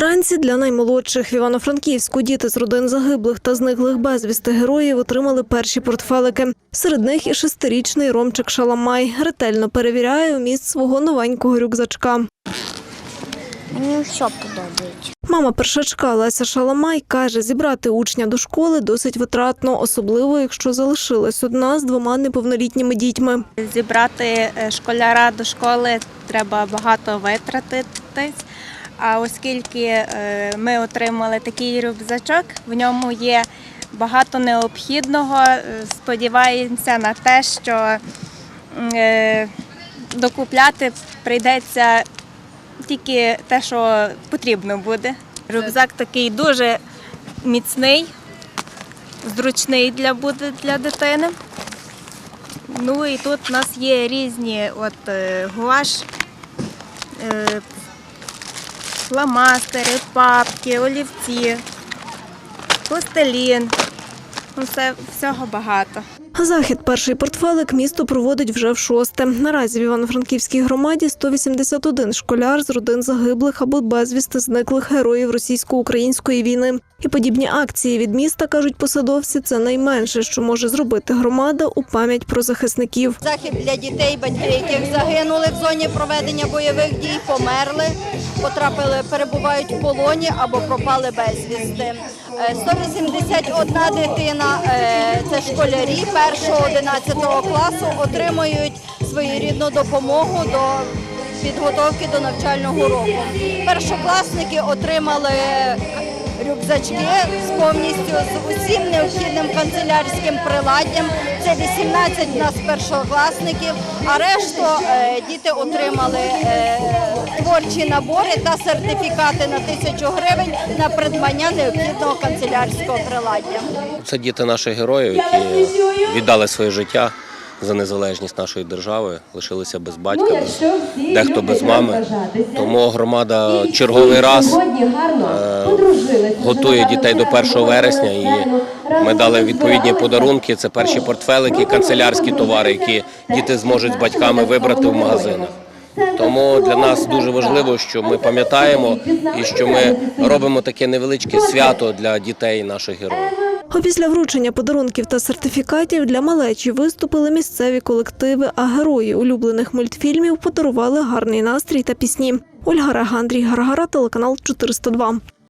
Ранці для наймолодших в Івано-Франківську діти з родин загиблих та зниклих безвісти героїв отримали перші портфелики. Серед них і шестирічний Ромчик Шаламай ретельно перевіряє вміст свого новенького рюкзачка. Мені все подобається. Мама першачка Леся Шаламай каже, зібрати учня до школи досить витратно, особливо якщо залишилась одна з двома неповнолітніми дітьми. Зібрати е, школяра до школи треба багато витратитись. А оскільки е, ми отримали такий рюкзачок, в ньому є багато необхідного. е, Сподіваємося на те, що е, докупляти прийдеться тільки те, що потрібно буде. Рюкзак такий дуже міцний, зручний для буде для дитини. Ну і тут у нас є різні от гуаш, фломастери, папки, олівці, пластилін. Ну, все, всього багато. Захід перший портфелик місто проводить вже в шосте. Наразі в Івано-Франківській громаді 181 школяр з родин загиблих або безвісти зниклих героїв російсько-української війни. І подібні акції від міста кажуть посадовці. Це найменше, що може зробити громада у пам'ять про захисників. Захід для дітей, батьки, яких загинули в зоні проведення бойових дій, померли, потрапили, перебувають в полоні або пропали безвісти. Е, 181 дитина, е, це школярі 1-11 класу, отримують своєрідну допомогу до підготовки до навчального року. Першокласники отримали рюкзачки з повністю з усім необхідним канцелярським приладдям. Це 18 у нас першокласників, а решту е, діти отримали е, творчі набори та сертифікати на тисячу гривень на придбання необхідного канцелярського приладдя. Це діти наших героїв, які віддали своє життя за незалежність нашої держави, лишилися без батька, без, дехто без мами. Тому громада черговий раз е, готує дітей до 1 вересня. І ми дали відповідні подарунки. Це перші портфелики, канцелярські товари, які діти зможуть з батьками вибрати в магазинах. Тому для нас дуже важливо, що ми пам'ятаємо і що ми робимо таке невеличке свято для дітей наших героїв. Опісля вручення подарунків та сертифікатів для малечі виступили місцеві колективи, а герої улюблених мультфільмів подарували гарний настрій та пісні. Ольга Рага, Андрій Гаргара, телеканал 402.